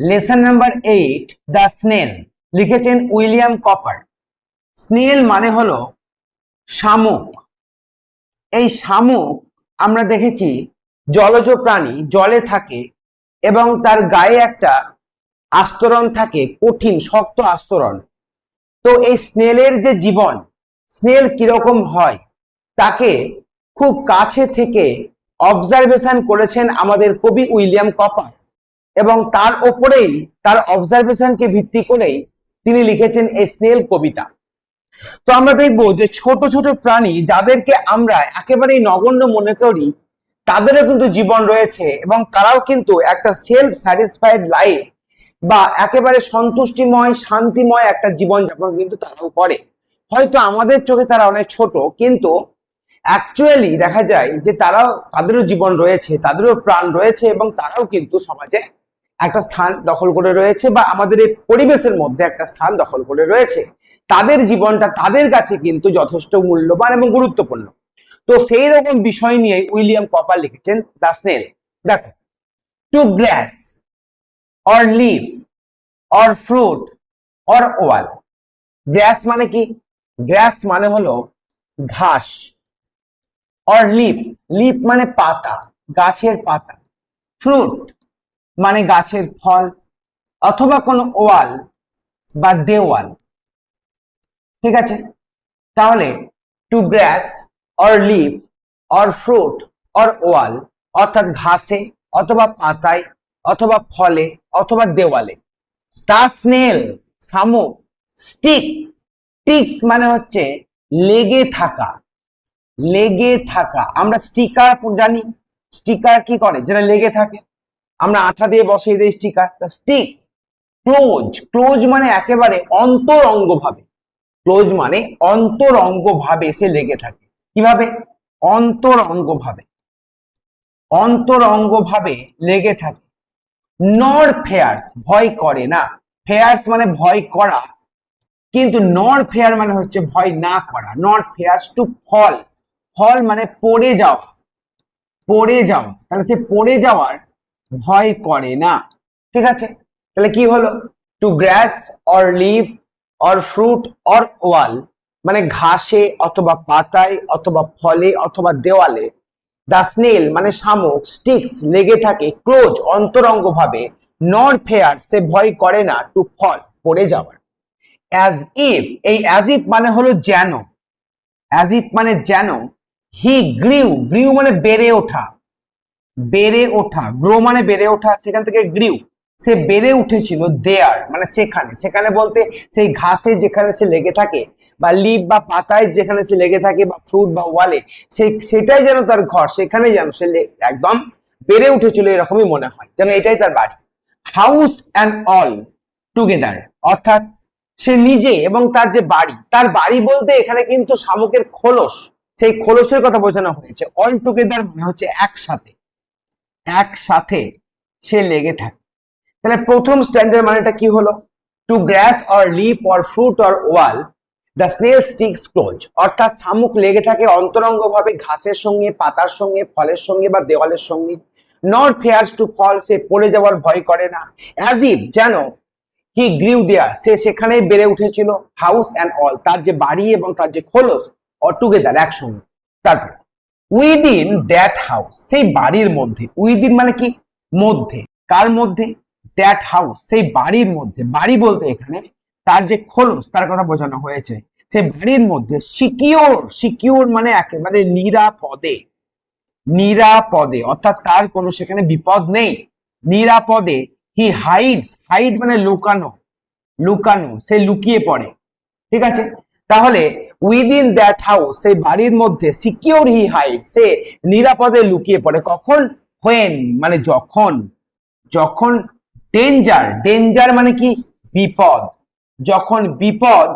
Lesson number eight the snail লিখেছেন William Cowper. Snail মানে হলো শামুক। এই শামুক আমরা দেখেছি জলজ প্রাণী, জলে থাকে এবং তার গায়ে একটা আস্তরণ থাকে, কঠিন, শক্ত আস্তরণ। তো এই স্নেলের যে জীবন স্নেল কীরকম হয়, তাকে খুব কাছে থেকে অবজারভেশন করেছেন আমাদের কবি উইলিয়াম কপার। এবং তার ওপরেই, তার অবজারভেশনকে ভিত্তি করেই তিনি লিখেছেন এই স্নেল কবিতা। তো আমরা দেখব যে ছোট ছোট প্রাণী যাদেরকে আমরা একেবারেই নগণ্য মনে করি, তাদেরও কিন্তু জীবন রয়েছে এবং তারাও কিন্তু একটা সেলফ স্যাটিসফাইড লাইফ বা একেবারে সন্তুষ্টিময়, শান্তিময় একটা জীবন জীবনযাপন কিন্তু তারাও করে। হয়তো আমাদের চোখে তারা অনেক ছোট, কিন্তু অ্যাকচুয়ালি দেখা যায় যে তারাও, তাদেরও জীবন রয়েছে, তাদেরও প্রাণ রয়েছে এবং তারাও কিন্তু সমাজে একটা স্থান দখল করে রয়েছে বা আমাদের এই পরিবেশের মধ্যে একটা স্থান দখল করে রয়েছে। তাদের জীবনটা তাদের কাছে কিন্তু যথেষ্ট মূল্যবান এবং গুরুত্বপূর্ণ। তো সেই রকম বিষয় নিয়ে উইলিয়াম কপার লিখেছেন দ্য স্নেল। দেখো to grass or leaf or fruit or wall grass মানে কি? গ্রাস মানে হলো ঘাস অর লিপ লিপ মানে পাতা, গাছের পাতা। ফ্রুট মানে গাছের ফল অথবা কোনো ওয়াল বা দেওয়াল। ঠিক আছে? তাহলে to grass or leaf or fruit or wall অর্থাৎ ঘাসে অথবা পাতায় অথবা ফলে অথবা দেওয়ালে। তা স্নেল, শামুক স্টিক্স স্টিক্স মানে হচ্ছে লেগে থাকা। লেগে থাকা। আমরা স্টিকার জানি। স্টিকার কি করে? যেটা লেগে থাকে। আমরা আঠা দিয়ে বসিয়ে দিই স্টিকার তা স্টিক্স ক্লোজ ক্লোজ মানে একেবারে অন্তরঙ্গ ভাবে ক্লোজ মানে অন্তরঙ্গ ভাবে সে লেগে থাকে। কীভাবে? অন্তরঙ্গ ভাবে অন্তরঙ্গ ভাবে লেগে থাকে। নর ফেয়ার্স ভয় করে না। ফেয়ার্স মানে ভয় করা। কিন্তু নর ফেয়ার মানে হচ্ছে ভয় না করা। Not fears to fall fall মানে পড়ে যাওয়া। পড়ে যাওয়া। তাহলে সে পড়ে যাওয়ার ভয় করে না। ঠিক আছে? তাহলে কি হলো? To grass or leaf or fruit or wall মানে ঘাসে অথবা পাতায় অথবা ফলে অথবা দেওয়ালে দা স্নেল মানে শামুক স্টিক্স লেগে থাকে ক্লোজ অন্তরঙ্গ ভাবে নর ফেয়ার সে ভয় করে না টু ফল পড়ে যাওয়ার। অ্যাজ ইফ এই অ্যাজ ইফ মানে হলো যেন। অ্যাজ ইফ মানে যেন হি গ্রিউ গ্রিউ মানে বেড়ে ওঠা। বেড়ে ওঠা, গ্রো মানে বেড়ে ওঠা, সেখান থেকে গ্রিউ সে বেড়ে উঠেছিল দেয়ার মানে সেখানে। সেখানে বলতে সেই ঘাসে যেখানে সে লেগে থাকে, বা লিপ বা পাতায় যেখানে সে লেগে থাকে, বা ফ্রুট বা ওয়ালে সে, সেটাই যেন তার ঘর, সেখানে যেন সে একদম বেড়ে উঠেছিল এরকমই মনে হয়, যেন এটাই তার বাড়ি। হাউস অ্যান্ড অল টুগেদার অর্থাৎ সে নিজে এবং তার যে বাড়ি, তার বাড়ি বলতে এখানে কিন্তু শামুকের খোলস, সেই খোলসের কথা বোঝানো হয়েছে। অল টুগেদার মানে হচ্ছে একসাথে। একসাথে সে লেগে থাকে। তাহলে প্রথম স্ট্যান্ডার্ড মানেটা কি হলো? To grass or leaf or fruit or wall the snail sticks close অর্থাৎ শামুক লেগে থাকে অন্তরঙ্গ ভাবে ঘাসের সঙ্গে, পাতার সঙ্গে, ফলের সঙ্গে বা দেওয়ালের সঙ্গে। নট ফেয়ার্স টু ফল সে পড়ে যাওয়ার ভয় করে না। অ্যাজ ইফ যেন হি গ্রিউ দেয়ার সে সেখানেই বেড়ে উঠেছিল। হাউস অ্যান্ড অল তার যে বাড়ি এবং তার যে খোলস অল টুগেদার একসঙ্গে। তারপর উইদিন দ্যাট হাউস সেই বাড়ির মধ্যে উইদিন মানে কি? মধ্যে। কার মধ্যে? দ্যাট হাউস সেই বাড়ির মধ্যে। বাড়ি বলতে এখানে তার যে খোলস, তার কথা বোঝানো হয়েছে। সেই বাড়ির মধ্যে সিকিওর সিকিওর মানে একেবারে নিরাপদে। নিরাপদে, অর্থাৎ তার কোনো সেখানে বিপদ নেই। নিরাপদে হি হাইডস হাইড মানে লুকানো লুকানো, সে লুকিয়ে পড়ে। ঠিক আছে? তাহলে উইদিন দ্যাট হাউস সেই বাড়ির মধ্যে সিকিউর হি হাইড সে নিরাপদে লুকিয়ে পড়ে। কখন? হোয়েন মানে যখন। যখন ডেঞ্জার ডেঞ্জার মানে কি? বিপদ। যখন বিপদ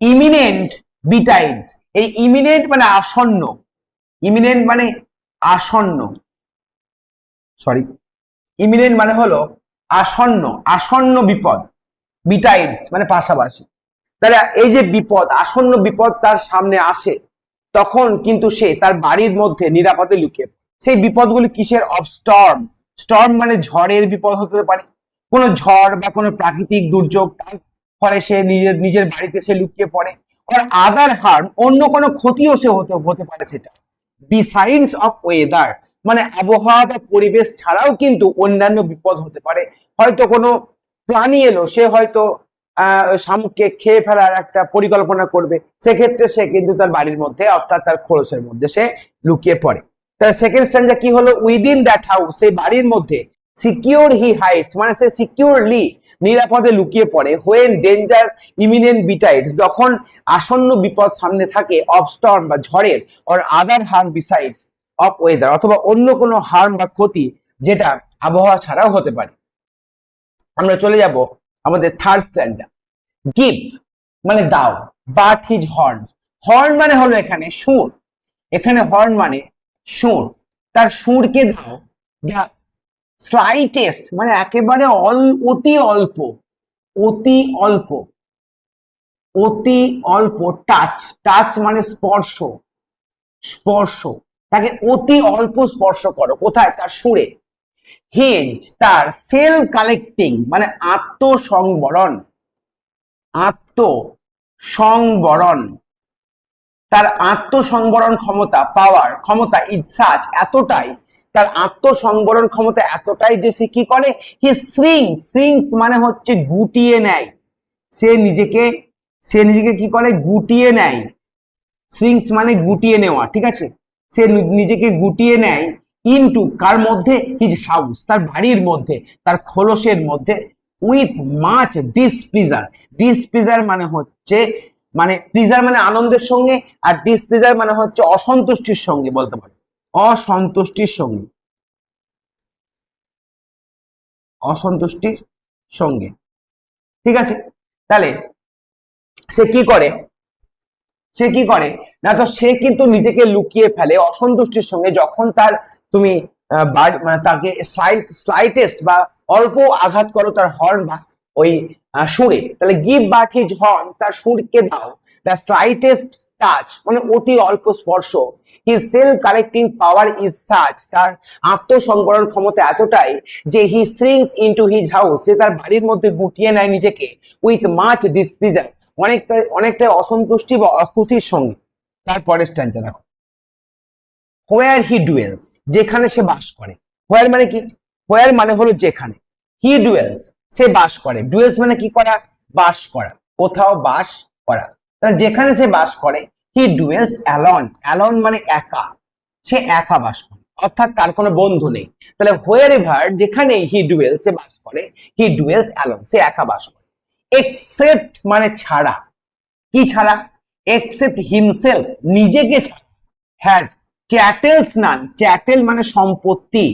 ইমিনেন্ট বিটাইডস এই ইমিনেন্ট মানে আসন্ন। ইমিনেন্ট মানে আসন্ন। সরি ইমিনেন্ট মানে হলো আসন্ন আসন্ন বিপদ। বিটাইডস মানে পাশাপাশি। তাহলে এই যে বিপদ, আসন্ন বিপদ তার সামনে আসে, তখন কিন্তু সে তার বাড়ির মধ্যে নিরাপদে লুকিয়ে। সেই বিপদগুলি কিসের? অফ স্টর্ম স্টর্ম মানে ঝড়ের বিপদ হতে পারে। কোনো ঝড় বা কোনো প্রাকৃতিক দুর্যোগ, তার ফলে সে নিজের নিজের বাড়িতে সে লুকিয়ে পড়ে। আর আদার হার্ম অন্য কোনো ক্ষতিও সে হতে হতে পারে সেটা। বিসাইডস অফ ওয়েদার মানে আবহাওয়া বা পরিবেশ ছাড়াও কিন্তু অন্যান্য বিপদ হতে পারে। হয়তো কোনো প্রাণী এলো, সে হয়তো শামুককে খেয়ে ফেলার একটা পরিকল্পনা করবে। সেক্ষেত্রে সে কিন্তু তার বাড়ির মধ্যে, অর্থাৎ তার খোলসের মধ্যে সে লুকিয়ে পড়ে। তার সেকেন্ড স্ট্যান্ডা কি হলো? উইদিন দ্যাট হাউস সেই বাড়ির মধ্যে সিকিউর হি হাইটস মানে সে সিকিউরলি নিরাপদে লুকিয়ে পড়ে। হোয়েন ডেঞ্জার ইমিনেন্ট বিটাইটস যখন আসন্ন বিপদ সামনে থাকে অফ স্টর্ম বা ঝড়ের or other harm besides of weather অথবা অন্য কোনো হার্ম বা ক্ষতি যেটা আবহাওয়া ছাড়াও হতে পারে। আমরা চলে যাব আমাদের থার্ড স্ট্যান্ডা গিভ মানে দাও বাট হিজ হর্ন হর্ন মানে হলো এখানে সুর, এখানে হর্ন মানে সুর, তার সুরকে দাও স্লাইটেস্ট মানে একেবারে অল, অতি অল্প অতি অল্প অতি অল্প টাচ টাচ মানে স্পর্শ স্পর্শ, তাকে অতি অল্প স্পর্শ করো, কোথায়? তার সুরে। হেজ তার সেল কালেক্টিং মানে আত্মসংবরণ। আত্মসংবরণ। তার আত্মসংবরণ ক্ষমতা পাওয়ার ক্ষমতা ইজ সাচ এতটাই, তার আত্মসংবরণ ক্ষমতা এতটাই যে সে কি করে? হি শ্রিং শ্রিংস মানে হচ্ছে গুটিয়ে নেয়। সে নিজেকে সে নিজেকে কি করে? গুটিয়ে নেয়। শ্রিংস মানে গুটিয়ে নেওয়া, ঠিক আছে? সে নিজেকে গুটিয়ে নেয়। ইনটু কার মধ্যে? হিজ হাউস তার বাড়ির মধ্যে, তার খোলসের মধ্যে উইথ মাছ ডিসপ্লিজার ডিসপ্লিজার মানে হচ্ছে মানে প্লিজার মানে আনন্দের সঙ্গে, আর ডিসপ্লিজার মানে হচ্ছে অসন্তুষ্টির সঙ্গে বলতে পারে অসন্তুষ্টির সঙ্গে। অসন্তুষ্টির সঙ্গে। ঠিক আছে? তাহলে সে কি করে? সে কি করে? না তো সে কিন্তু নিজেকে লুকিয়ে ফেলে অসন্তুষ্টির সঙ্গে। যখন তার তুমি মানে তাকে স্লাইট স্লাইটেস্ট বা অল্প আঘাত করো, তার হর্ন বা ওই সুরে। তাহলে গিভ বাট হিজ হর্ন তার সুরকে দাও। দ্য স্লাইটেস্ট টাচ মানে অতি অল্প স্পর্শ। His self collecting power is such তার আত্মসংবরণ ক্ষমতা এতটাই যে he shrinks into his house সে তার বাড়ির মধ্যে গুটিয়ে নেয় নিজেকে উইথ মাচ ডিসপ্লিজার অনেকটা অনেকটাই অসন্তুষ্টি বা অখুশির সঙ্গে। তারপরে স্ট্যান্ডটা দেখো। হোয়ার হি ডুয়েলস যেখানে সে বাস করে। হোয়ার মানে কি? হোয়ার মানে হলো যেখানে। হি ডুয়েলস সে বাস করে। ডুয়েলস মানে কি করা? বাস করা। কোথাও বাস করা। তাহলে যেখানে সে বাস করে হি ডুয়েলস অ্যালন অ্যালন মানে একা। সে একা বাস করে। অর্থাৎ তার কোনো বন্ধু নেই। তাহলে হোয়ার এভার যেখানে হি ডুয়েলস সে বাস করে হি ডুয়েলস অ্যালন সে একা বাস করে। এক্সেপ্ট মানে ছাড়া। কি ছাড়া? এক্সেপ্ট হিমসেলফ নিজেকে ছাড়া। হ্যাজ চ্যাটেলস নান চ্যাটেল মানে সম্পত্তি।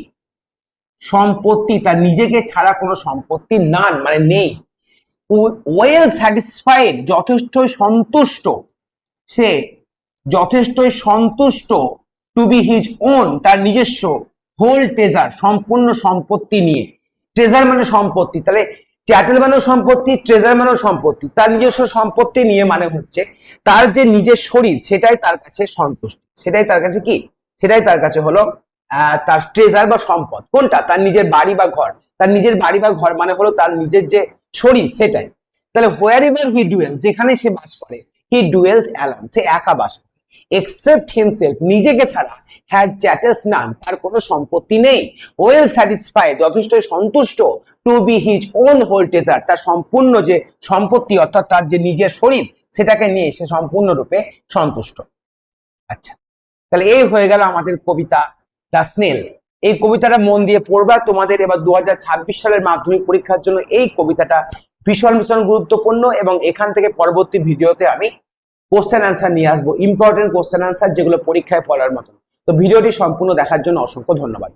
সম্পত্তি তার নিজেকে ছাড়া কোনো সম্পত্তি নান মানে নেই। ওয়েল স্যাটিসফাইড, যথেষ্টই সন্তুষ্ট। সে যথেষ্টই সন্তুষ্ট টু বি হিজ ওন তার নিজস্ব। হোল ট্রেজার সম্পূর্ণ সম্পত্তি নিয়ে। ট্রেজার মানে সম্পত্তি, তাহলে চ্যাটেল মানেও সম্পত্তি ট্রেজার মানেও সম্পত্তি। তার নিজস্ব সম্পত্তি নিয়ে মানে হচ্ছে তার যে নিজের শরীর, সেটাই তার কাছে সন্তুষ্ট। সেটাই তার কাছে কি? সেটাই তার কাছে হলো তার ট্রেজার বা সম্পদ। কোনটা? তার নিজের বাড়ি বা ঘর। তার নিজের বাড়ি বা ঘর মানে হলো তার নিজের যে শরীর, সেটাই। তাহলে হোয়ার এভার হি ডুয়েল যেখানে সে বাস করে হি ডুয়েলস অ্যালন সে একা বাস করে। এক্সেপ্ট হিমসেলফ নিজেকে ছাড়া হ্যাজ চ্যাটেলস নান তার কোনো সম্পত্তি নেই। ওয়েল স্যাটিসফাইড যথেষ্ট সন্তুষ্ট to be his own whole treasure তার সম্পূর্ণ যে সম্পত্তি, অর্থাৎ তার যে নিজের শরীর, সেটাকে নিয়ে সে সম্পূর্ণরূপে সন্তুষ্ট। আচ্ছা তাহলে এই হয়ে গেল আমাদের কবিতা দ্য স্নেল এই কবিতাটা মন দিয়ে পড়বা। তোমাদের এবার দু হাজার ছাব্বিশ সালের মাধ্যমিক পরীক্ষার জন্য এই কবিতাটা ভীষণ ভীষণ গুরুত্বপূর্ণ এবং এখান থেকে পরবর্তী ভিডিওতে আমি কোশ্চেন অ্যান্সার নিয়ে আসব ইম্পর্টেন্ট কোশ্চেন আনসার যেগুলো পরীক্ষায় পড়ার মতন। তো ভিডিওটি সম্পূর্ণ দেখার জন্য অসংখ্য ধন্যবাদ।